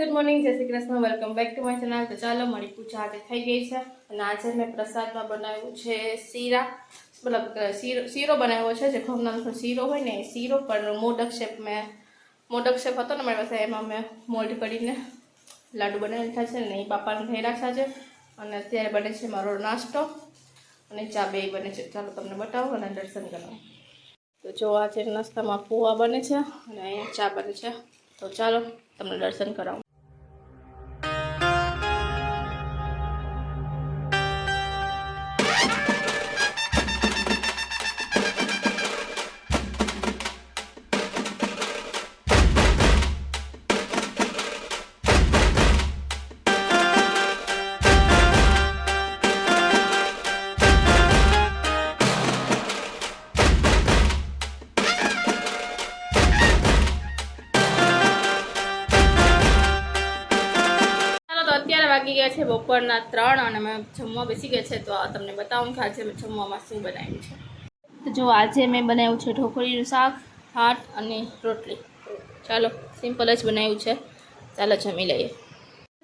Good morning, જય Shri Krishna, welcome back to my channel. તો ચાલો, મારી પૂજા આજે થઈ ગઈ છે અને આજે મેં પ્રસાદમાં બનાવ્યું છે શીરા. મતલબ શીરો શીરો બનાવ્યો છે, જે ઘઉંનો શીરો હોય ને, એ શીરો પણ મોદક શેપ મેં મોદક શેપ હતો ને, મારી પાસે, એમાં મેં મોલ્ડ કરીને લાડુ બનાવી લીધા છે ને, એ બાપાને થઈ રાખ્યા છે. અને અત્યારે બને છે મારો નાસ્તો. અને ચા બે બને છે. ચાલો, તમને બતાવો અને દર્શન કરાવો. તો જો આજે નાસ્તામાં પોવા બને છે અને અહીંયા ચા બને છે. તો ચાલો, તમને દર્શન કરાવું. ગયા છે બપોરના ત્રણ અને મેં જમવા બેસી ગયા છે, તો તમને બતાવું કે આજે મેં જમવામાં શું બનાવ્યું છે. તો જો આજે મેં બનાવ્યું છે ઢોકળીનું શાક હાટ અને રોટલી. ચાલો, સિમ્પલ જ બનાવ્યું છે. ચાલો, જમી લઈએ.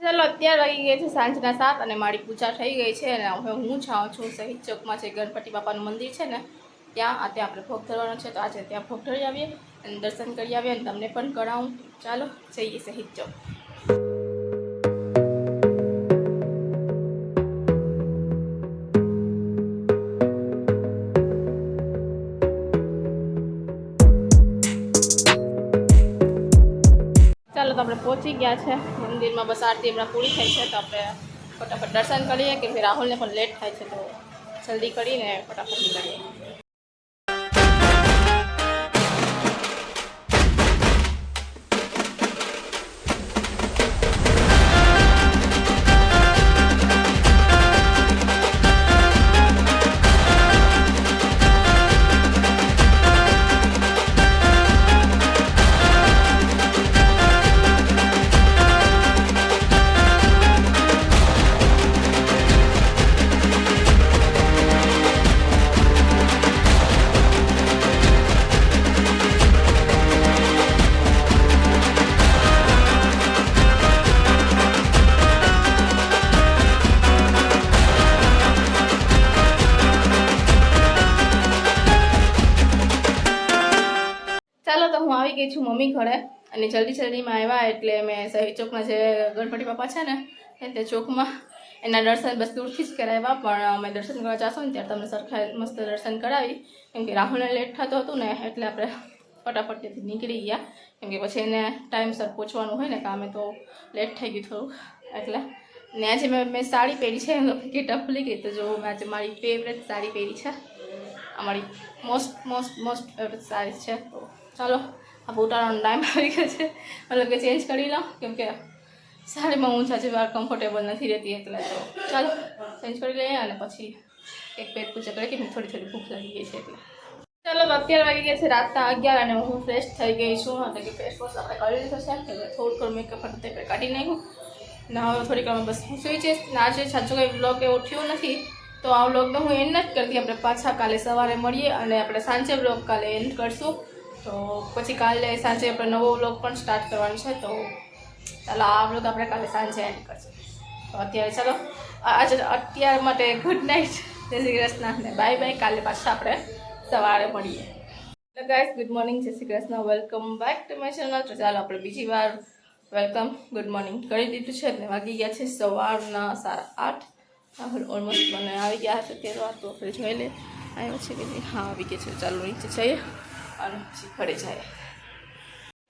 ચાલો, અત્યારે લાગી ગયા છે સાંજના સાત અને મારી પૂજા થઈ ગઈ છે અને હવે હું જાઉં છું. શહીદ ચોકમાં છે ગણપતિ બાપાનું મંદિર છે ને, ત્યાં, આ ત્યાં આપણે ભોગ ધરવાનો છે. તો આજે ત્યાં ભોગ ધરી આવીએ અને દર્શન કરી આવીએ અને તમને પણ કરાવું ચાલો, જઈએ શહીદ ચોક. તો આપણે પહોંચી ગયા છે. મંદિરમાં બસ આરતી હમણાં પૂરી થઈ છે તો આપણે ફટાફટ દર્શન કરીએ કે રાહુલને પણ લેટ થાય છે તો જલ્દી કરીને ફટાફટ નીકળીએ. આવી છું મમ્મી ઘરે અને જલ્દી જલ્દીમાં આવ્યા એટલે મેં શહીદ ચોકમાં જે ગણપતિ બાપા છે ને તે ચોકમાં એના દર્શન બસ દૂરથી જ કરાવ્યા. પણ અમે દર્શન કરવા જશો ને ત્યારે તમને સરખા મસ્ત દર્શન કરાવી. કેમ કે રાહુલને લેટ થતો હતું ને, એટલે આપણે ફટાફટ ત્યાંથી નીકળી ગયા. કેમ કે પછી એને ટાઈમસર પહોંચવાનું હોય ને કામે તો લેટ થઈ ગયું થોડુંક. એટલે ને આજે મેં મેં સાડી પહેરી છે એમ ગેટઅપ ભૂલી ગઈ તો જો આજે મારી ફેવરેટ સાડી પહેરી છે. અમારી most most most favourite sari છે. તો ચાલો, આ પોતાનો ટાઈમ આવી ગયો છે. મતલબ કે ચેન્જ કરી લઉં કેમકે સાડીમાં હું સાચી વાર કમ્ફર્ટેબલ નથી રહેતી એટલે તો ચાલો ચેન્જ કરી લઈએ અને પછી એક પેટ પૂજા કરીએ કે થોડી થોડી ભૂખ લાગી ગઈ છે એટલે. ચાલો અત્યારે વાગી ગયા છે રાતના અગિયાર અને હું ફ્રેશ થઈ ગઈ છું. એટલે કે ફેસ વોશ આપણે કરી લીધો છે થોડું થોડું મેકઅપ કાઢી નાખ્યું. ના, હવે થોડીક વાર બસ હું સુઈ છે ના, આજે સાચું કંઈ બ્લોગ એવો થયું નથી. તો આ બ્લોગને હું એન્ડ જ કરતી. આપણે પાછા કાલે સવારે મળીએ અને આપણે સાંજે બ્લોગ કાલે એન્ડ કરશું. તો પછી કાલે સાંજે આપણે નવો બ્લોગ પણ સ્ટાર્ટ કરવાનો છે. તો ચાલો આ બ્લોગ આપણે કાલે સાંજે એન્ડ કરશું. તો અત્યારે ચાલો. આજે અત્યાર માટે ગુડ નાઇટ જય શ્રી કૃષ્ણ અને બાય બાય કાલે પાછા આપણે સવારે મળીએ. હેલો ગાઈસ ગુડ મોર્નિંગ જય Shri Krishna. Welcome back to my channel તો ચાલો આપણે બીજી વાર વેલકમ ગુડ મોર્નિંગ કરી દીધું છે ને વાગી ગયા છે સવારના સાડા આઠ. રાહુલ ઓલમોસ્ટ મને આવી ગયા હશે તે વાર તો આપણે જોઈ લે આવ્યો છે કે હા, આવી ગયા છે. ચાલો નીચે જઈએ અને પછી ઘરે જાય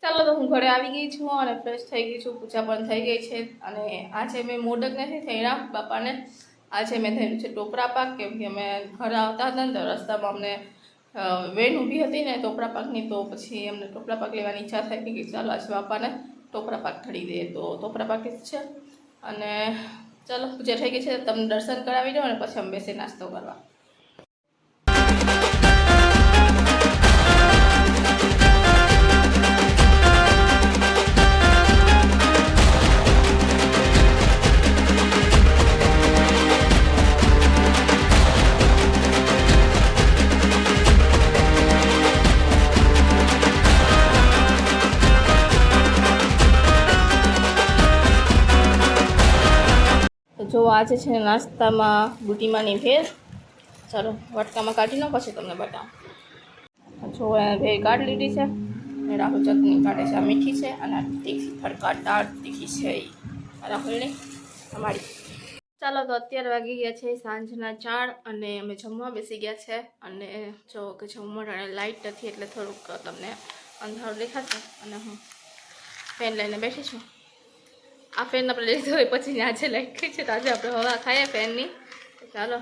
ચાલો તો હું ઘરે આવી ગઈ છું અને ફ્રેશ થઈ ગઈ છું. પૂજા પણ થઈ ગઈ છે. અને આજે મેં મોડક નથી થયા બાપાને. આજે મેં થયેલું છે ટોપરા પાક. કેમ કે અમે ઘરે આવતા હતા ને તો રસ્તામાં અમને વેન ઊભી હતી ને ટોપરા પાકની, તો પછી અમને ટોપરા પાક લેવાની ઈચ્છા થઈ કે ચાલો આજે બાપાને ટોપરા પાક ઠડી દઈએ. તો ટોપરા પાક જ છે. અને ચાલો, પૂજા થઈ ગઈ છે, તમને દર્શન કરાવી દો અને પછી અમે બેસી નાસ્તો કરવા. જો આજે છે નાસ્તામાં બુટીમાંની ભેળ. ચાલો, વટકામાં કાઢી લો પછી તમને બતાવું જો ભેળ કાઢી લીધી છે. અને રાહુલ ચટણી કાઢે છે, આ મીઠી છે અને તીખી ફડકા દાળ તીખી છે એ રાહુલની અમારી. ચાલો, તો અત્યારે વાગી ગયા છે સાંજના ચાર અને અમે જમવા બેસી ગયા છે. અને જો કે જમવા ટાણે લાઇટ નથી એટલે થોડુંક તમને અંધારું દેખાશે. અને હું ફેન લઈને બેઠી છું. આ ફેન આપણે લીધો હોય, પછી આજે લાઈટ ગઈ છે તો આજે આપણે હવા ખાઈએ ફેનની. ચાલો,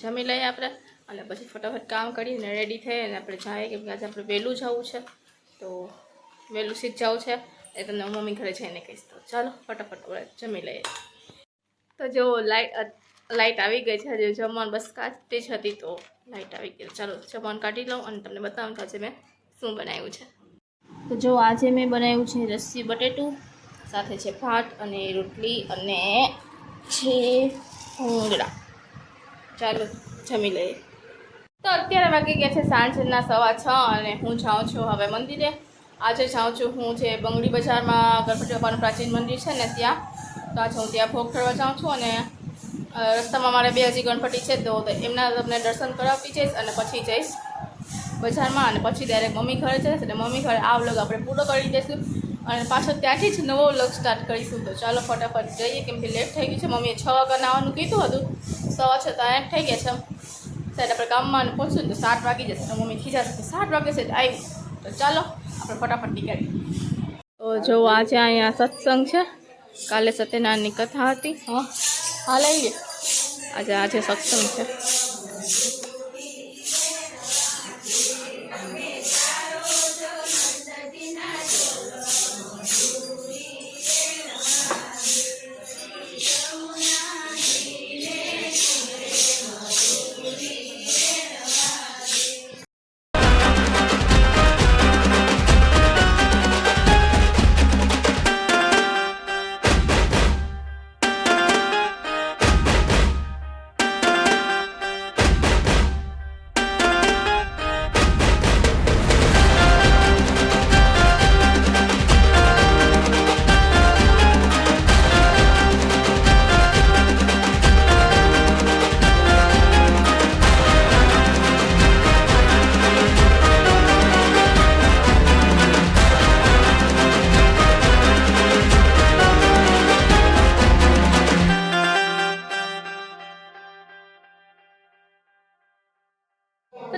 જમી લઈએ આપણે. અને પછી ફટાફટ કામ કરીને રેડી થઈએ અને આપણે જઈએ કેમ કે આજે આપણે વહેલું જવું છે. તો વહેલું સીધ જવું છે. એ તમને મમ્મી ઘરે જઈને કહીશ. તો ચાલો, ફટાફટ આપણે જમી લઈએ. તો જો લાઈટ લાઈટ આવી ગઈ છે. આજે જમવાનું બસ કાચતી જ હતી તો લાઇટ આવી ગઈ. ચાલો, જમવાનું કાઢી લઉં અને તમને બતાવું કે આજે મેં શું બનાવ્યું છે. તો જો આજે મેં બનાવ્યું છે રસ્સી બટેટું. સાથે છે ભાત અને રોટલી અને છે ભૂંગળા. ચાલો જમી લઈએ. તો અત્યારે વાગી ગયા છે સાંજના સવા છ અને હું જાઉં છું હવે મંદિરે. આજે જાઉં છું હું જે બંગડી બજારમાં ગણપતિ બાપાનું પ્રાચીન મંદિર છે ને ત્યાં. તો આજે હું ત્યાં ભોગ કરવા જાઉં છું અને રસ્તામાં મારે બે હજી ગણપતિ છે તો એમના તમને દર્શન કરાવી જઈશ અને પછી જઈશ બજારમાં અને પછી ડાયરેક્ટ મમ્મી ઘરે જઈશ અને મમ્મી ઘરે આ વ્લોગ આપણે પૂરો કરી દઈશું. અને પાછો ત્યાંથી જ નવો વ્લોગ સ્ટાર્ટ કરીશું. તો ચાલો ફટાફટ જઈએ કેમ કે લેટ થઈ ગયું છે. મમ્મીએ છ વાગ્યાના આવવાનું કીધું હતું. સવા છ તો આઠ થઈ ગયા છે. સાહેબ આપણે કામમાં ને પહોંચશું તો સાત વાગી જશે. તો મમ્મી ખીજાશે કે સાત વાગે છે તો આવી તો ચાલો આપણે ફટાફટ નીકળીએ. તો જો આજે અહીંયા સત્સંગ છે. કાલે સત્યનારાયણની કથા હતી. હા. હા લઈ આજે આજે સત્સંગ છે.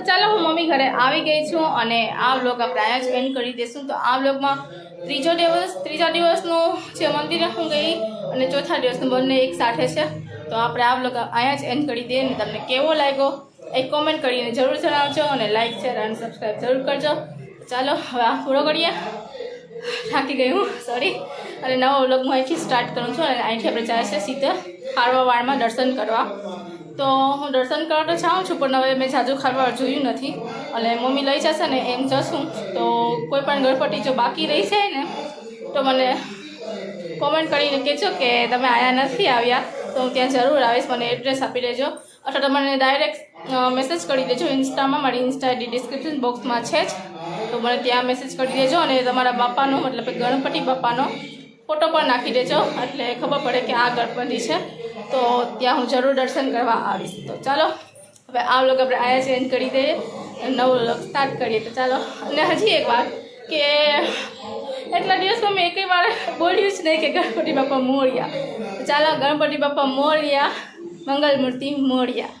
ચાલો હું મમ્મી ઘરે આવી ગઈ છું અને આ વ્લોગ આપણે અહીંયા જ એન્ડ કરી દઈશું. તો આ વ્લોગમાં ત્રીજો દિવસ, ત્રીજા દિવસનું જે મંદિરે હું ગઈ અને ચોથા દિવસનું બંને એક સાથે છે. તો આપણે આ વ્લોગ અહીંયા જ એન્ડ કરી દઈએ અને તમને કેવો લાગ્યો એક કોમેન્ટ કરીને જરૂર જણાવજો અને લાઇક શેર અને સબસ્ક્રાઈબ જરૂર કરજો. ચાલો, હવે આ પૂરો કરીએ. થાકી ગઈ હું સોરી અને નવો વ્લોગ હું અહીંથી સ્ટાર્ટ કરું છું અને અહીંથી આપણે જાય છે સીધા ખારવાવાડમાં દર્શન કરવા. તો હું દર્શન કરવા તો જાઉં છું, પણ હવે મેં જાજુ ખારવા જોયું નથી. અને મમ્મી લઈ જશે ને એમ જશું. તો કોઈ પણ ગણપતિ જો બાકી રહી જાય ને, તો મને કોમેન્ટ કરીને કહેજો કે તમે આયા નથી આવ્યા, તો હું ત્યાં જરૂર આવીશ, મને એડ્રેસ આપી દેજો. અથવા તો મને ડાયરેક્ટ મેસેજ કરી દેજો ઇન્સ્ટામાં, મારી ઇન્સ્ટા આઈડી ડિસ્ક્રિપ્શન બોક્સમાં છે જ. તો મને ત્યાં મેસેજ કરી દેજો અને તમારા બાપાનો, મતલબ કે ગણપતિ બાપાનો ફોટો પણ નાખી દેજો. એટલે ખબર પડે કે આ ગણપતિ છે. તો ત્યાં હું જરૂર દર્શન કરવા આવીશ. તો ચાલો, હવે આ વ્લોગ આપણે આયા ચેન્જ કરી દઈએ. નવો વ્લોગ સ્ટાર્ટ કરીએ. તો ચાલો, અને હજી એક વાત કે એટલા દિવસમાં મેં એકઈ વાર બોલ્યું જ નહીં કે ગણપતિ બાપા મોર્યા. ચાલો, ગણપતિ બાપા મોર્યા મંગલ મૂર્તિ મોરિયા.